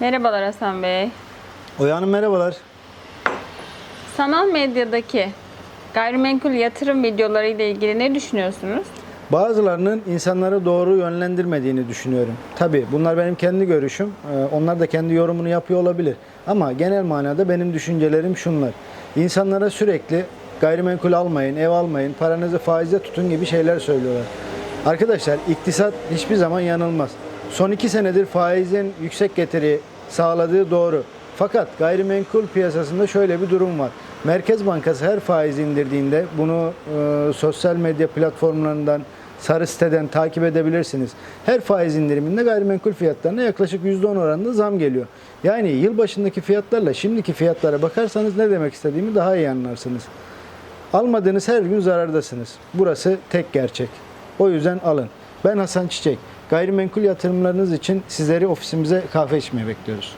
Merhabalar Hasan Bey. Oya Hanım merhabalar. Sanal medyadaki gayrimenkul yatırım videoları ile ilgili ne düşünüyorsunuz? Bazılarının insanları doğru yönlendirmediğini düşünüyorum. Tabi bunlar benim kendi görüşüm. Ee, Onlar da kendi yorumunu yapıyor olabilir. Ama genel manada benim düşüncelerim şunlar. İnsanlara sürekli gayrimenkul almayın, ev almayın, paranızı faizde tutun gibi şeyler söylüyorlar. Arkadaşlar iktisat hiçbir zaman yanılmaz. Son iki senedir faizin yüksek getiri sağladığı doğru. Fakat gayrimenkul piyasasında şöyle bir durum var. Merkez Bankası her faiz indirdiğinde bunu e, sosyal medya platformlarından, sarı siteden takip edebilirsiniz. Her faiz indiriminde gayrimenkul fiyatlarına yaklaşık %10 oranında zam geliyor. Yani yılbaşındaki fiyatlarla şimdiki fiyatlara bakarsanız ne demek istediğimi daha iyi anlarsınız. Almadığınız her gün zarardasınız. Burası tek gerçek. O yüzden alın. Ben Hasan Çiçek. Gayrimenkul yatırımlarınız için sizleri ofisimize kahve içmeye bekliyoruz.